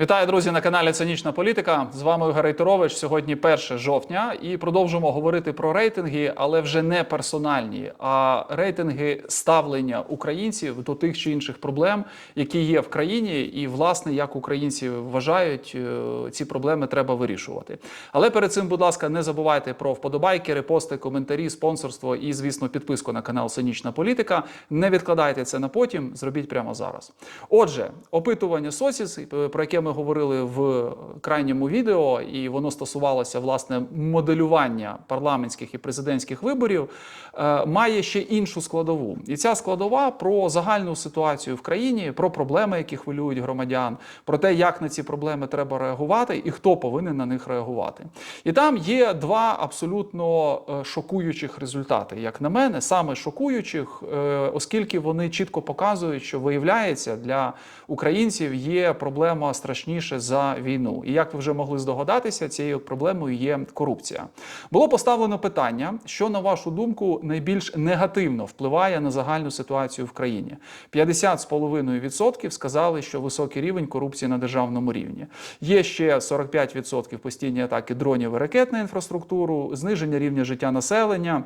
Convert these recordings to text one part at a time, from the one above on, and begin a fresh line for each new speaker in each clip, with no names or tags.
Вітаю, друзі, на каналі Цинічна політика. З вами Ігор Рейтерович. Сьогодні 1 жовтня, і продовжимо говорити про рейтинги, але вже не персональні, а рейтинги ставлення українців до тих чи інших проблем, які є в країні, і власне як українці вважають, е, ці проблеми треба вирішувати. Але перед цим, будь ласка, не забувайте про вподобайки, репости, коментарі, спонсорство і, звісно, підписку на канал Цинічна політика. Не відкладайте це на потім, зробіть прямо зараз. Отже, опитування Соціс, е, про яке ми говорили в крайньому відео, і воно стосувалося власне моделювання парламентських і президентських виборів, е, має ще іншу складову. І ця складова про загальну ситуацію в країні, про проблеми, які хвилюють громадян, про те, як на ці проблеми треба реагувати і хто повинен на них реагувати. І там є два абсолютно е, шокуючих результати, як на мене, саме шокуючих, е, оскільки вони чітко показують, що виявляється для українців є проблема страшніше за війну. І як ви вже могли здогадатися, цією проблемою є корупція. Було поставлено питання, що на вашу думку найбільш негативно впливає на загальну ситуацію в країні. 50,5% сказали, що високий рівень корупції на державному рівні. Є ще 45% постійні атаки дронів і ракет на інфраструктуру, зниження рівня життя населення.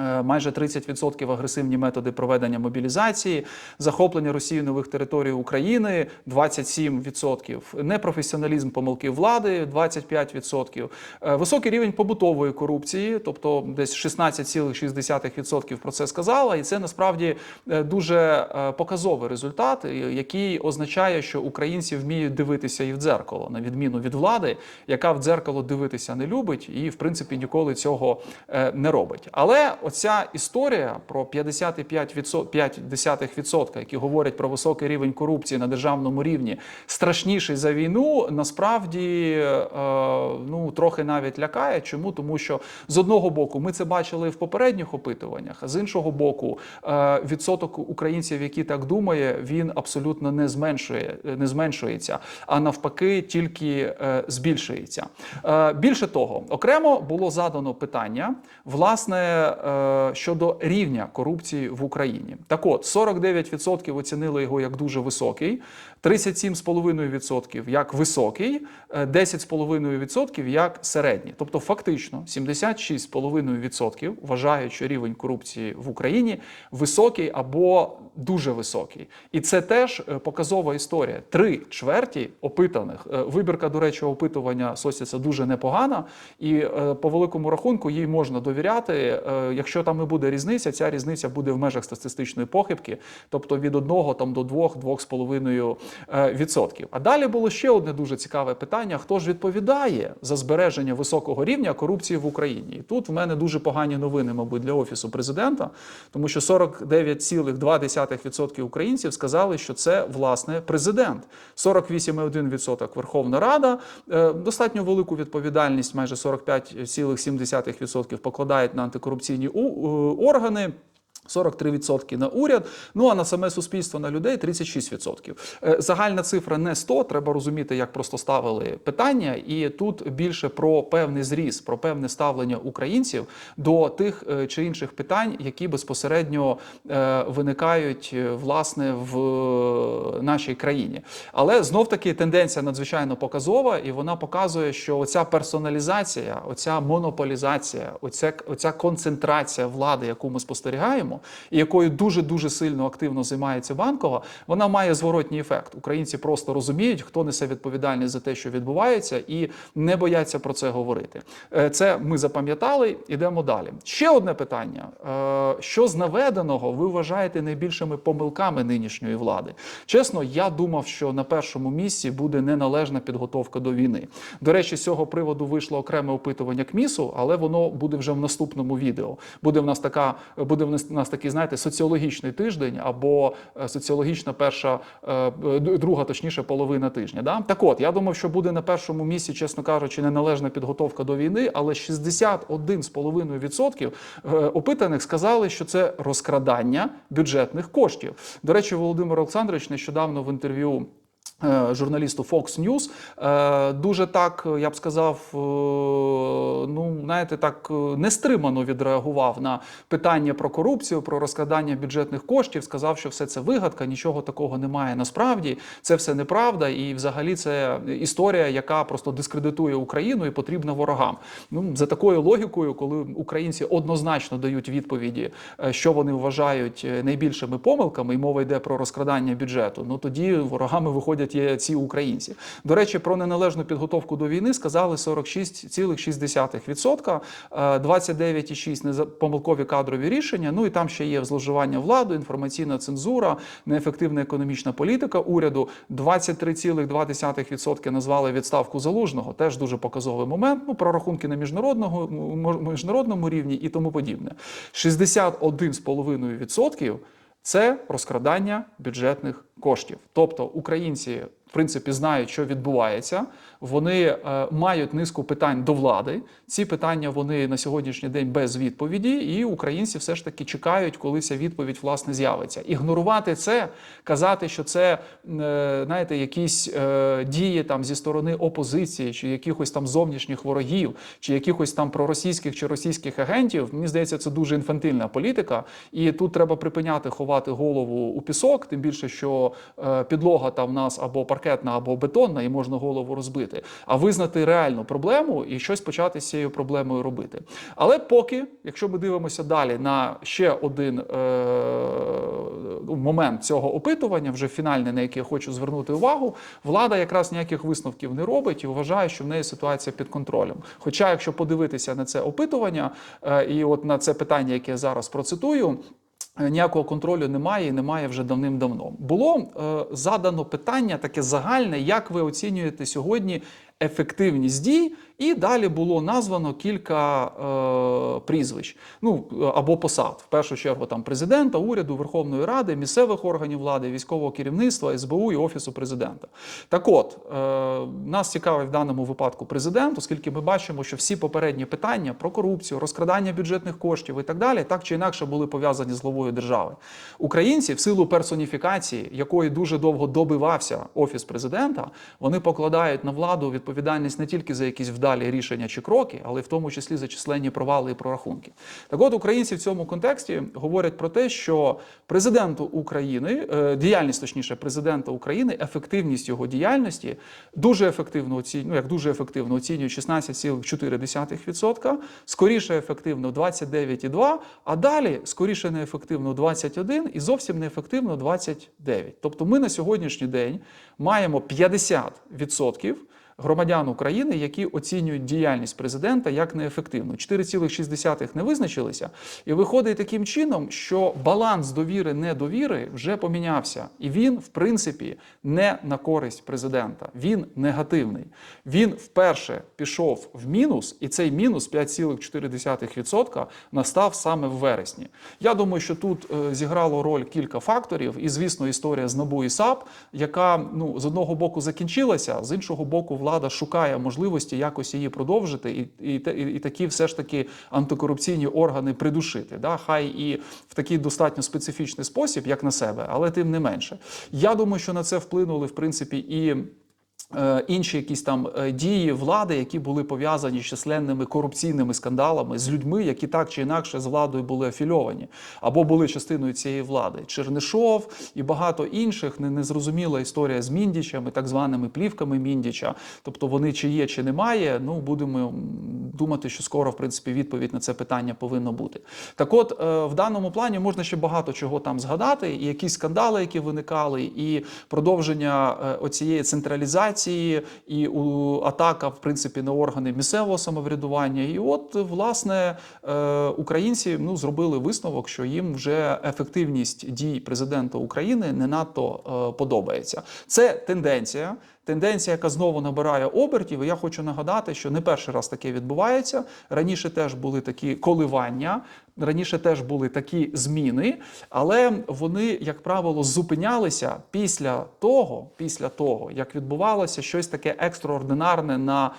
Е, Майже 30% агресивні методи проведення мобілізації, захоплення Росією нових територій України 27%, непрофесіоналізм помилки влади 25%, Е, високий рівень побутової корупції, тобто десь 16,6% про це сказала, і це насправді е, дуже показовий результат, який означає, що українці вміють дивитися і в дзеркало, на відміну від влади, яка в дзеркало дивитися не любить і, в принципі, ніколи цього не робить. Але оця історія про 55%, які говорять про високий рівень корупції на державному рівні, страшніший за війну, насправді е, ну трохи навіть лякає. Чому? Тому що з одного боку ми це бачили в попередніх опитуваннях, а з іншого боку, е, відсоток українців, які так думає, він абсолютно не зменшує, не зменшується, а навпаки, тільки е, збільшується. Більше того, окремо було задано питання власне щодо рівня корупції в Україні. Так от 49% оцінили його як дуже високий, 37,5% як високий, е, 10,5% як середній. Тобто, фактично, 76,5% вважають, що рівень корупції в Україні високий або дуже високий. І це теж е, показова історія. Три чверті опитаних. е, Вибірка, до речі, опитування Сосіса дуже непогана, і е, по великому рахунку їй можна довіряти. Е, Якщо там і буде різниця, ця різниця буде в межах статистичної похибки, тобто від 1 там, до 2-2,5%. е, відсотків. А далі було ще одне дуже цікаве питання: хто ж відповідає за збереження високого рівня корупції в Україні? І тут в мене дуже погані новини, мабуть, для офісу президента, тому що 49,2% українців сказали, що це власне президент. 48,1% Верховна Рада. Е, Достатньо велику відповідальність, майже 45,7% покладають на антикорупційні е, органи. 43% на уряд, ну а на саме суспільство на людей 36%. Е, Загальна цифра не 100, треба розуміти, як просто ставили питання, і тут більше про певний зріз, про певне ставлення українців до тих е, чи інших питань, які безпосередньо е, виникають власне в нашій країні. Але знов таки тенденція надзвичайно показова, і вона показує, що оця персоналізація, оця монополізація, оця, оця концентрація влади, яку ми спостерігаємо, і якою дуже дуже сильно активно займається банкова, вона має зворотній ефект. Українці просто розуміють, хто несе відповідальність за те, що відбувається, і не бояться про це говорити. Е, Це ми запам'ятали. Ідемо далі. Ще одне питання: Е, що з наведеного ви вважаєте найбільшими помилками нинішньої влади? Чесно, я думав, що на першому місці буде неналежна підготовка до війни. До речі, з цього приводу вийшло окреме опитування КМІСу, але воно буде вже в наступному відео. Буде в нас така, буде в нас нас такий, знаєте, соціологічний тиждень або е, соціологічна перша, е, друга, точніше, половина тижня. Да? Так от, я думав, що буде на першому місці, чесно кажучи, неналежна підготовка до війни, але 61,5% е, опитаних сказали, що це розкрадання бюджетних коштів. До речі, Володимир Олександрович нещодавно в інтерв'ю. Е, Журналісту Fox News е, дуже так, я б сказав, е, ну знаєте, так нестримано відреагував на питання про корупцію, про розкрадання бюджетних коштів. Сказав, що все це вигадка, нічого такого немає насправді. Це все неправда, і взагалі це історія, яка просто дискредитує Україну і потрібна ворогам. Ну за такою логікою, коли українці однозначно дають відповіді, що вони вважають найбільшими помилками, і мова йде про розкрадання бюджету. Ну тоді ворогами виходять є ці українці. До речі, про неналежну підготовку до війни сказали 46,6%, е, 29,6% неза- помилкові кадрові рішення. Ну і там ще є зловживання влади, інформаційна цензура, неефективна економічна політика уряду. 23,2% назвали відставку залужного. Теж дуже показовий момент. Ну, прорахунки на міжнародного міжнародному рівні і тому подібне. 61,5% це розкрадання бюджетних коштів. Тобто українці, в принципі, знають, що відбувається. Вони е, мають низку питань до влади. Ці питання вони на сьогоднішній день без відповіді, і українці все ж таки чекають, коли ця відповідь власне з'явиться. Ігнорувати це, казати, що це е, знаєте, якісь е, дії там зі сторони опозиції, чи якихось там зовнішніх ворогів, чи якихось там проросійських чи російських агентів. Мені здається, це дуже інфантильна політика, і тут треба припиняти ховати голову у пісок, тим більше, що підлога там в нас або паркетна, або бетонна, і можна голову розбити, а визнати реальну проблему і щось почати з цією проблемою робити. Але поки, якщо ми дивимося далі на ще один е, момент цього опитування, вже фінальний, на який я хочу звернути увагу, влада якраз ніяких висновків не робить і вважає, що в неї ситуація під контролем. Хоча, якщо подивитися на це опитування е, і от на це питання, яке я зараз процитую. Е, Ніякого контролю немає і немає вже давним-давно. Було е, задано питання таке загальне, як ви оцінюєте сьогодні ефективність дій, і далі було названо кілька е, прізвищ, ну або посад. В першу чергу там президента, уряду, Верховної Ради, місцевих органів влади, військового керівництва, СБУ і офісу президента. Так, от е, нас цікавить в даному випадку президент, оскільки ми бачимо, що всі попередні питання про корупцію, розкрадання бюджетних коштів і так далі, так чи інакше були пов'язані з главою держави. Українці, в силу персоніфікації, якої дуже довго добивався офіс президента, вони покладають на владу відповідальність не тільки за якісь вдалі рішення чи кроки, але в тому числі за численні провали і прорахунки. Так от українці в цьому контексті говорять про те, що президенту України, е, діяльність точніше президента України, ефективність його діяльності дуже ефективно оцінює, ну як дуже ефективно оцінюють 16,4%, скоріше ефективно 29,2%, а далі скоріше неефективно 21% і зовсім неефективно 29%. Тобто ми на сьогоднішній день маємо 50% громадян України, які оцінюють діяльність президента як неефективну. 4,6 не визначилися. І виходить таким чином, що баланс довіри недовіри вже помінявся. І він, в принципі, не на користь президента. Він негативний. Він вперше пішов в мінус, і цей мінус 5,4% настав саме в вересні. Я думаю, що тут е, зіграло роль кілька факторів, і звісно, історія з НАБУ і САП, яка ну з одного боку закінчилася, з іншого боку, влада шукає можливості якось її продовжити, і, і, і, і такі все ж таки антикорупційні органи придушити. Да? Хай і в такий достатньо специфічний спосіб, як на себе, але тим не менше. Я думаю, що на це вплинули в принципі і. Е, Інші якісь там е, дії влади, які були пов'язані з численними корупційними скандалами з людьми, які так чи інакше з владою були афільовані або були частиною цієї влади. Чернишов і багато інших незрозуміла історія з Міндічами, так званими плівками Міндіча. Тобто вони чи є, чи немає. Ну будемо думати, що скоро, в принципі, відповідь на це питання повинно бути. Так, от е, в даному плані можна ще багато чого там згадати, і якісь скандали, які виникали, і продовження оцієї централізації, і у, атака, в принципі, на органи місцевого самоврядування. І от, власне, е, українці ну, зробили висновок, що їм вже ефективність дій президента України не надто е, подобається. Це тенденція. Тенденція, яка знову набирає обертів. І я хочу нагадати, що не перший раз таке відбувається. Раніше теж були такі коливання. Раніше теж були такі зміни, але вони, як правило, зупинялися після того, після того, як відбувалося щось таке екстраординарне на,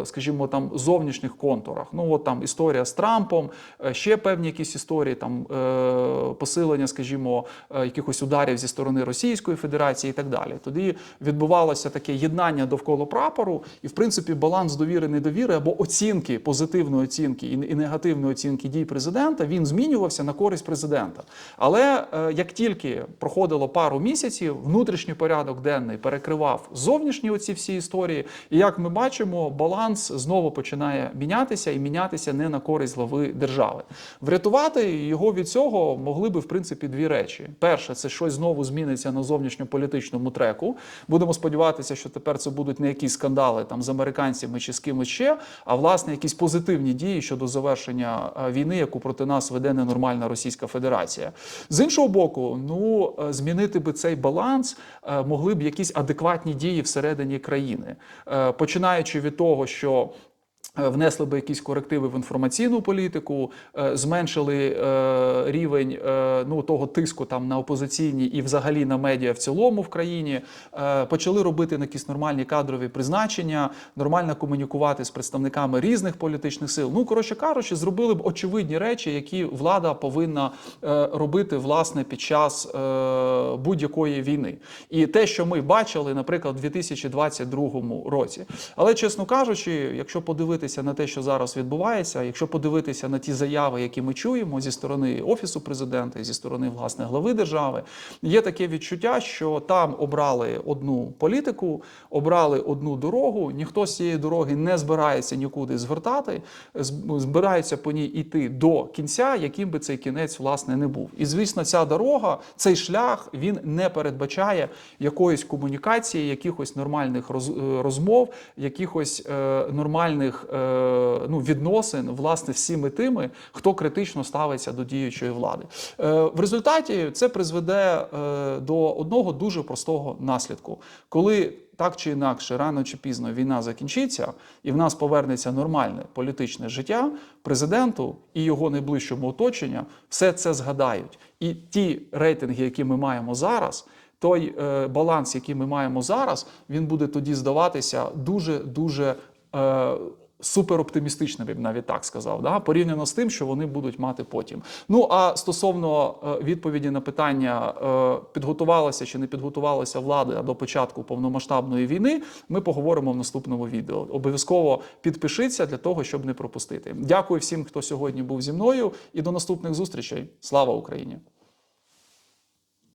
е, скажімо, там зовнішніх контурах. Ну от там історія з Трампом, е, ще певні якісь історії, там е, посилення, скажімо, якихось ударів зі сторони Російської Федерації і так далі. Тоді відбувалося таке єднання довкола прапору, і в принципі баланс довіри недовіри або оцінки позитивної оцінки і негативної оцінки дій президента він змінювався на користь президента. Але е, як тільки проходило пару місяців, внутрішній порядок денний перекривав зовнішні оці всі історії. І як ми бачимо, баланс знову починає мінятися і мінятися не на користь глави держави. Врятувати його від цього могли би в принципі дві речі: перше, це щось знову зміниться на зовнішньополітичному треку. Будемо сподіватися, що тепер це будуть не якісь скандали там з американцями чи з кимось ще, а власне якісь позитивні дії щодо завершення війни, яку проти нас веде ненормальна Російська Федерація. З іншого боку, ну е, змінити би цей баланс е, могли б якісь адекватні дії всередині країни, Е, починаючи від того, що Внесли би якісь корективи в інформаційну політику, е, зменшили е, рівень е, ну того тиску там на опозиційні і взагалі на медіа в цілому в країні. е, Почали робити якісь нормальні кадрові призначення, нормально комунікувати з представниками різних політичних сил. Ну коротше кажучи, зробили б очевидні речі, які влада повинна е, робити власне під час е, будь-якої війни. І те, що ми бачили, наприклад, у 2022 році. Але чесно кажучи, якщо подивитися на те, що зараз відбувається, якщо подивитися на ті заяви, які ми чуємо зі сторони офісу президента, зі сторони власне глави держави, є таке відчуття, що там обрали одну політику, обрали одну дорогу. Ніхто з цієї дороги не збирається нікуди звертати, збирається по ній іти до кінця, яким би цей кінець власне не був. І звісно, ця дорога, цей шлях він не передбачає якоїсь комунікації, якихось нормальних роз- розмов, якихось е, нормальних ну, відносин власне всіми тими, хто критично ставиться до діючої влади. Е, в результаті це призведе е, до одного дуже простого наслідку, коли так чи інакше, рано чи пізно війна закінчиться, і в нас повернеться нормальне політичне життя. Президенту і його найближчому оточенню все це згадають. І ті рейтинги, які ми маємо зараз, той е, баланс, який ми маємо зараз, він буде тоді здаватися дуже дуже. Е, Супероптимістичним, я б навіть так сказав, да? порівняно з тим, що вони будуть мати потім. Ну а стосовно е, відповіді на питання, е, підготувалася чи не підготувалася влада до початку повномасштабної війни, ми поговоримо в наступному відео. Обов'язково підпишіться для того, щоб не пропустити. Дякую всім, хто сьогодні був зі мною, і до наступних зустрічей. Слава Україні!